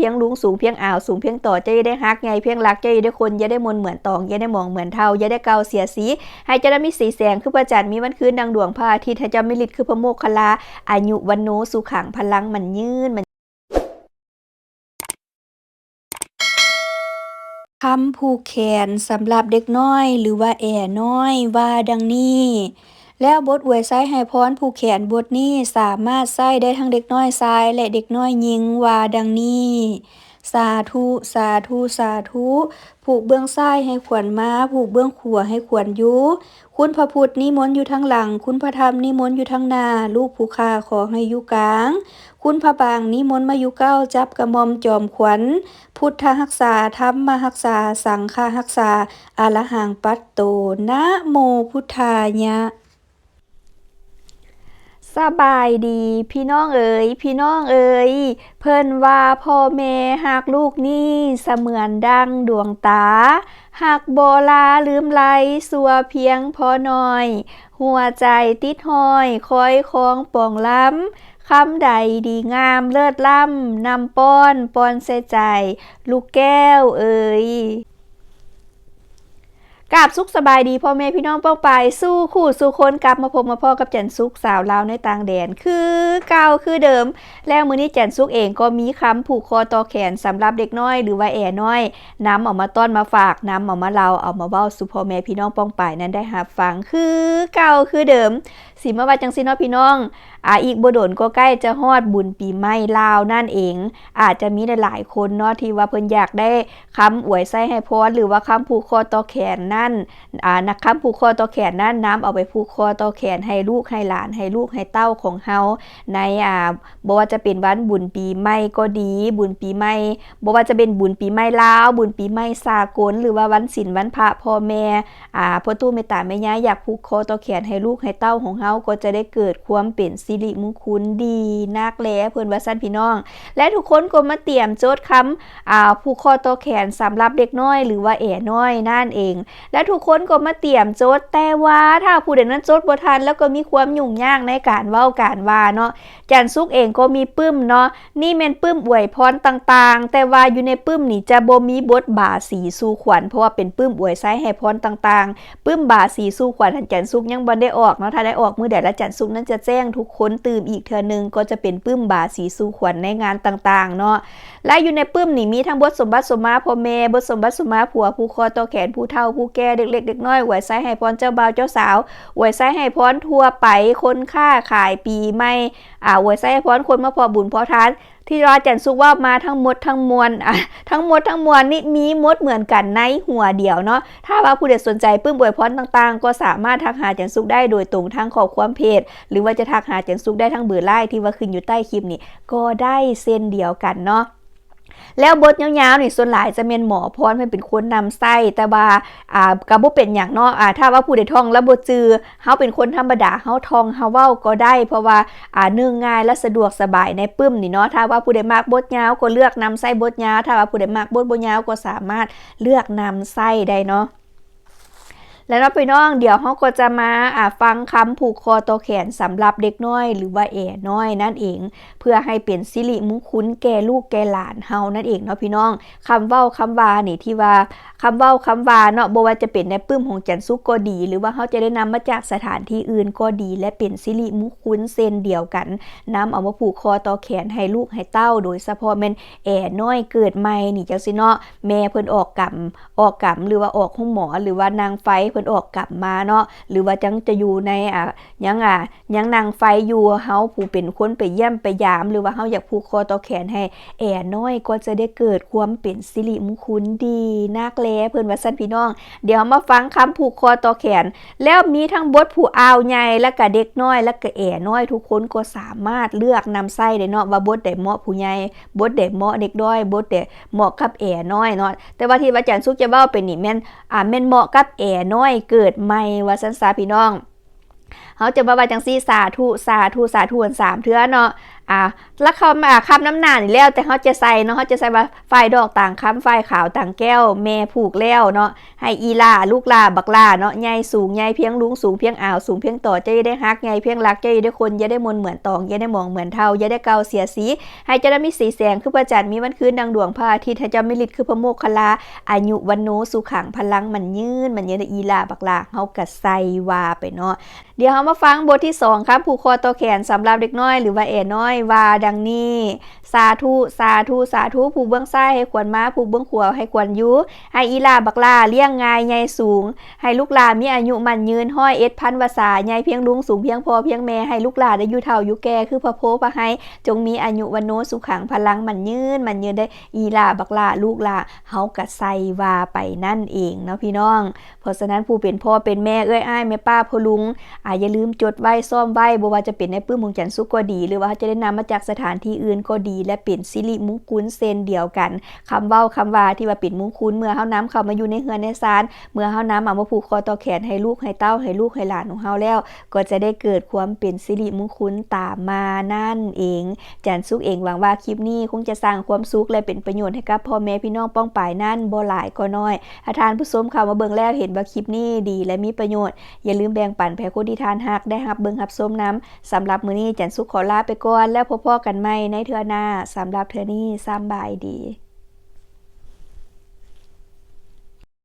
เพียงลุงสูงเพียงอ่าวสูงเพียงต่อจะได้ฮักไงเพียงรักจะได้คนอย่าได้มนเหมือนตองอย่าได้มองเหมือนเทาอย่าได้เกาเสียสี ให้เจะได้มีสีแสงคือพระจันทร์มีวันคืนดังดวงพระอาทิตย์เจ้ามิลิตคือพระโมคคัลลาอายุวันโนสุขังพลังมันยืนมันคำผูกแขนสำหรับเด็กน้อยหรือว่าแอ่น้อยว่าดังนี้ แล้วบทอวยไสให้พรผูกแขนบทนี้สามารถใช้ได้ทั้งเด็กน้อยชายและเด็กน้อยหญิงว่าดังนี้สาธุสาธุสาธุผูกเบื้องซ้ายให้ขวนม้า ผูกเบื้องขวาให้ขวนยุคุณพระพุทธนิมนต์อยู่ทั้งหลัง คุณพระธรรมนิมนต์อยู่ทั้งหน้า ลูกผู้ค่าขอให้อยู่กลาง คุณพระบางนิมนต์มาอยู่เก้าจับกระมอมจอมขวัญ พุทธรักษาธรรมรักษา สังฆรักษาอรหังปัตโตนะโมพุทธายะ สบายดีพี่น้องเอ๋ยพี่น้องเอ๋ยเพิ่นว่าพ่อแม่หักลูกนี่เสมือนดังดวงตาหักโบลาลืมไหลสัวเพียงพอน้อย หัวใจติดห้อยคอยคองป่องล้ำคำใดดีงามเลิศล้ำนำป้อนปอนเสใจ ลูกแก้วเอ๋ย กาบสุขสบายดีพ่อแม่พี่น้องเป้าไปสู้คู่สู้คนกลับมาพบมาพ่อกับจันสุกสาวลาวในต่างแดนคือเก่าคือเดิม แล้วมือนี้จันสุกเองก็มีคำผูกคอต่อแขนสำหรับเด็กน้อยหรือว่าแอ่น้อยนำออกมาต้อนมาฝากนำออกมาเราเอามาเว้าสู่พ่อแม่พี่น้องป้องไปนั้นได้รับฟังคือเก่าคือเดิมสิมาว่าจังซี่เนาะพี่น้อง อ่าอีกบดนก็ใกล้จะฮอดบุญปีใหม่ลาวนั่นเอง อาจจะมีหลายๆคนเนาะที่ว่าเพิ่นอยากได้คำอวยไส้ให้พรหรือว่าคำผูกคอต่อแขนนั่นอ่านักคำผูกคอต่อแขนนั่นน้ำเอาไปผูกคอต่อแขนให้ลูกให้หลานให้ลูกให้เต้าของเฮาในอ่าบ่ว่าจะเป็นวันบุญปีใหม่ก็ดี บุญปีใหม่บ่ว่าจะเป็นบุญปีใหม่ลาว บุญปีใหม่สากล หรือว่าวันศีลวันพระพ่อแม่อ่าพ่อตู้แม่ตาแม่ย่าอยากผูกคอต่อแขนให้ลูกให้เต้าของเฮาก็จะได้เกิดความเป็นสิริมงคลดีนักแลเพิ่อนว่าซั่นพี่น้อง และทุกคนก็มาเตรียมโจทย์คำอ่าผูกคอต่อแขนสำหรับเด็กน้อยหรือว่าแอ๋น้อยนั่นเอง และทุกคนก็มาเตรียมโจทย์แต่ว่าถ้าผู้ใดนั้นโจทย์บ่ทันแล้วก็มีความยุ่งยากในการเว้าการว่าเนาะจันซุกเองก็มีปึ้มเนาะนี่แม่นปึ้มอวยพรต่างๆ แต่ว่าอยู่ในปึ้มนี่จะบ่มีบทบาสีสู่ขวัญเพราะว่าเป็นปึ้มอวยไซให้พรต่างๆปึ้มบาสีสู่ขวัญทันจันซุกยังบ่ได้ออกเนาะถ้าได้ออกมือใดแล้วจันซุกนั้นจะแจ้งทุกคนตื่มอีกเทื่อนึงก็จะเป็นปื้มบาสีสู่ขวัญในงานต่างๆเนาะและอยู่ในปื้มนี่มีทั้งบทสมบัติสมมาพ่อแม่บทสมบัติสมมาผัวผู้คอต่อแขนผู้เฒ่าผู้แก่เด็กเล็กเด็กน้อยหวยไซให้พรเจ้าบ่าวเจ้าสาวหวยไซให้พรทั่วไปคนค่าขายปีใหม่อ่าหวยไซให้พรคนมาพอบุญพอทาน ที่รอจันสุกว่ามาทั้งหมดทั้งมวลอะทั้งหมดทั้งมวลนี่มีมดเหมือนกันในหัวเดียวเนาะถ้าว่าผู้ใดสนใจปื้มบวยพรต่างๆ ก็สามารถทักหาจันสุกได้โดยตรงทางขอความเพจ หรือว่าจะทักหาจันสุกได้ทั้งเบอร์ไลน์ที่ว่าขึ้นอยู่ใต้คลิปนี่ก็ได้เส้นเดียวกันเนาะ แล้วบทยาวๆนี่ส่วนหลายจะเป็นหมอพรเพิ่นเป็นคนนำไส้แต่ว่าอ่ากะบ่เป็นอย่างเนาะอ่าถ้าว่าผู้ใดท่องแล้วบ่จือเฮาเป็นคนธรรมดาเฮาท่องเฮาเว้าก็ได้ เพราะว่าอ่าเนื่องง่ายและสะดวกสบายในปึ้มนี่เนาะถ้าว่าผู้ใดมักบทยาวก็เลือกนำไส้บทยาวถ้าว่าผู้ใดมักบทบ่ยาวก็สามารถเลือกนำไส้ได้เนาะ แล้วเนาะพี่น้องเดี๋ยวเขาก็จะมาอ่าฟังคำผูกคอตัวแขนสำหรับเด็กน้อย หรือว่าแอ่น้อยนั่นเอง เพื่อให้เป็นสิริมงคลแก่ลูกแก่หลานเฮานั่นเองเนาะพี่น้องคำเว้าคำวานี่ที่ว่าคำเว้าคำวาเนาะบ่ว่าจะเป็นในปึ้มของจันซุกก็ดี หรือว่าเขาจะได้นำมาจากสถานที่อื่นก็ดี และเป็นสิริมงคลเส้นเดียวกันนำเอามาผูกคอต่อแขนให้ลูกให้เต้า โดยเฉพาะแม่นแอ่น้อยเกิดใหม่นี่จังซี่เนาะแม่เพิ่นออกกรรมออกกรรมหรือว่าออกห้องหมอหรือว่านางไฟเพิ่นออกกลับมาเนาะหรือว่าจังจะอยู่ในอะยังอะยังนางไฟอยู่เฮาผู้เป็นคนไปเยี่ยมไปยาม หรือว่าเฮาอยากผูกคอต่อแขนให้แอ่น้อยก็จะได้เกิดความเป็นสิริมงคลดีนักแลเพิ่นว่าซั่นพี่น้อง เดี๋ยวมาฟังคำผูกคอต่อแขน แล้วมีทั้งบทผู้อาวใหญ่และก็เด็กน้อยและก็แอ่น้อย ทุกคนก็สามารถเลือกนำไส้ได้เนาะว่าบทใดเหมาะผู้ใหญ่บทใดเหมาะเด็กน้อยบทใดเหมาะกับแอ่น้อยเนาะแต่ว่าที่ว่าอาจารย์สุกจะเว้าเป็นนี่แม่นอ่าแม่นเหมาะกับแอ่น้อยเกิดใหม่ว่าสันซาพี่น้องเขาจะมาว่าจังซี่สาธุสาธุสาธุอันสามเทือเนาะ อ่าแล้วเขามาคำน้ำหนานี่แล้ว แต่เขาจะใส่เนาะเขาจะใส่ว่าฝ่ายดอกต่างคำฝ่ายขาวต่างแก้วแม่ผูกแล้วเนาะให้อีลาลูกลาบักลาเนาะใหญ่สูงใหญ่เพียงลุงสูงเพียงอ่าวสูงเพียงต่อจะได้ฮักใหญ่เพียงรักจะได้คนจะได้มนเหมือนตองจะได้มองเหมือนเทาจะได้เกาเสียสี ให้จะได้มีสีแสงคือพระจันมีวันคืนดังดวงพระอาทิตย์ให้เจะมิลิดคือพระโมคคลาอายุวันโนสุขังพลังมันยืนมันยืนอีลาบักลาเฮากะใส่วาไปเนาะเดี๋ยวเรามาฟังบทที่2ครับผูกคอตัวแขนสำหรับเด็กน้อยหรือว่าเอ๋น้อยว่าดังนี้ สาธุ สาธุ สาธุ ผูกเบื้องซ้ายให้ควรม้าผูกเบื้องขวาให้ควรยุให้อีลาบักลาเลี้ยงงายใหญ่สูง ให้ลูกลามีอายุมันยืนห้อยเอ็ดพันวาษาใหญ่เพียงลุงสูงเพียงพอเพียงแม่ให้ลูกลาได้อยู่เท่าอยู่แก่คือพระโพพระให้ จงมีอายุวันโนสุขังพลังมันยืนมันยืนได้อีลาบักลาลูกลาเฮากะใส่วาไปนั่นเองเนาะพี่น้อง เพราะฉะนั้นผู้เป็นพ่อเป็นแม่เอ้ยอ้ายแม่ป้าพ่อลุงอ่าอย่าลืมจดไว้ซ่อมไว้บ่ว่าจะเป็นในปื้มมงจันทร์สุกก็ดี หรือว่าจะได้นำมาจากสถานที่อื่นก็ดี และเป็นสิริมงคลเซนเดียวกันคำเว้าคำว่าที่ว่าเป็นมงคลเมื่อเฮาน้ำเข้ามาอยู่ในเฮือนในศาลเมื่อเฮาน้ำเอามาผูกคอต่อแขนให้ลูกให้เต้าให้ลูกให้หลานของเฮาแล้ว ก็จะได้เกิดความเป็นสิริมงคลตามมานั่นเอง จันสุกเองหวังว่าคลิปนี้คงจะสร้างความสุขและเป็นประโยชน์ให้กับพ่อแม่พี่น้องป้องปายนั่นบ่หลายก็น้อยถ้าทานผู้ชมเข้ามาเบิ่งแล้วเห็นว่าคลิปนี้ดีและมีประโยชน์ อย่าลืมแบ่งปันแผ่คนที่ทานฮักได้ฮับเบิ่งฮับส้มน้ำสำหรับมื้อนี้จันสุขขอลาไปก่อนแล้วพบๆกันใหม่ในเทือหน้าสำหรับเทอนี้สำบายดี